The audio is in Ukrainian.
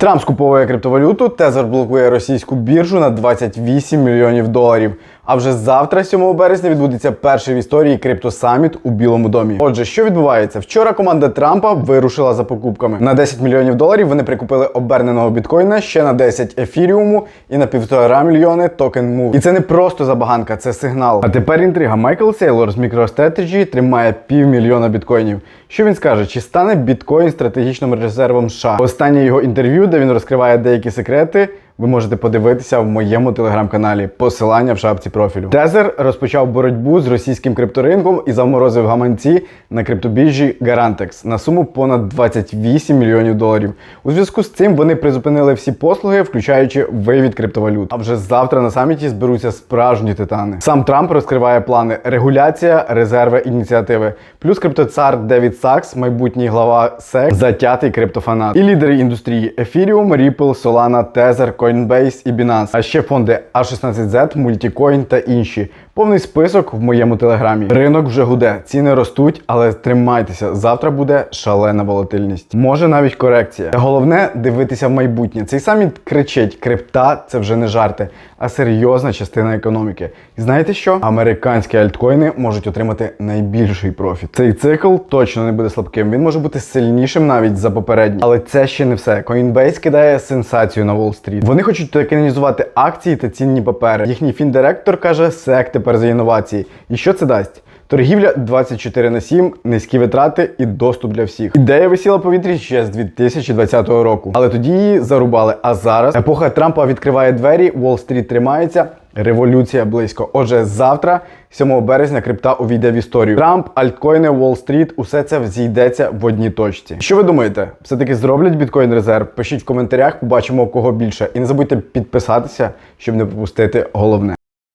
Трамп скуповує криптовалюту, Тезер блокує російську біржу на 28 мільйонів доларів. А вже завтра, 7 березня, відбудеться перший в історії криптосаміт у Білому домі. Отже, що відбувається? Вчора команда Трампа вирушила за покупками. На 10 мільйонів доларів вони прикупили оберненого біткоїна, ще на 10 ефіріуму і на півтора мільйони токен Move. І це не просто забаганка, це сигнал. А тепер інтрига. Майкл Сейлор з MicroStrategy тримає півмільйона біткоїнів. Що він скаже? Чи стане біткоін стратегічним резервом США? Останнє його інтерв'ю, де він розкриває деякі секрети. Ви можете подивитися в моєму телеграм-каналі. Посилання в шапці профілю. Тезер розпочав боротьбу з російським крипторинком і заморозив гаманці на криптобіржі Garantex на суму понад 28 мільйонів доларів. У зв'язку з цим вони призупинили всі послуги, включаючи вивід криптовалют. А вже завтра на саміті зберуться справжні титани. Сам Трамп розкриває плани регуляція, резерви, ініціативи. Плюс криптоцар Девід Сакс, майбутній глава SEC, затятий криптофанат. І лідери індустрії Ethereum, Ripple, Solana, Tether, Coinbase і Binance. А ще фонди A16Z, Multicoin та інші. Повний список в моєму телеграмі. Ринок вже гуде, ціни ростуть, але тримайтеся. Завтра буде шалена волатильність. Може навіть корекція. Та головне дивитися в майбутнє. Цей саміт кричить: крипта це вже не жарти, а серйозна частина економіки. І знаєте що? Американські альткоїни можуть отримати найбільший профіт. Цей цикл точно не буде слабким. Він може бути сильнішим навіть за попередній. Але це ще не все. Coinbase кидає сенсацію на Уолл-стріт. Вони хочуть токенізувати акції та цінні папери. Їхній фіндиректор каже, сек тепер за інновації. І що це дасть? Торгівля 24 на 7, низькі витрати і доступ для всіх. Ідея висіла повітрі ще з 2020 року, але тоді її зарубали. А зараз епоха Трампа відкриває двері, Уолл-стріт тримається. Революція близько. Отже, завтра, 7 березня, крипта увійде в історію. Трамп, альткоїни, Уолл-стріт, усе це взійдеться в одній точці. Що ви думаєте? Все-таки зроблять біткоін резерв? Пишіть в коментарях, побачимо кого більше. І не забудьте підписатися, щоб не пропустити головне.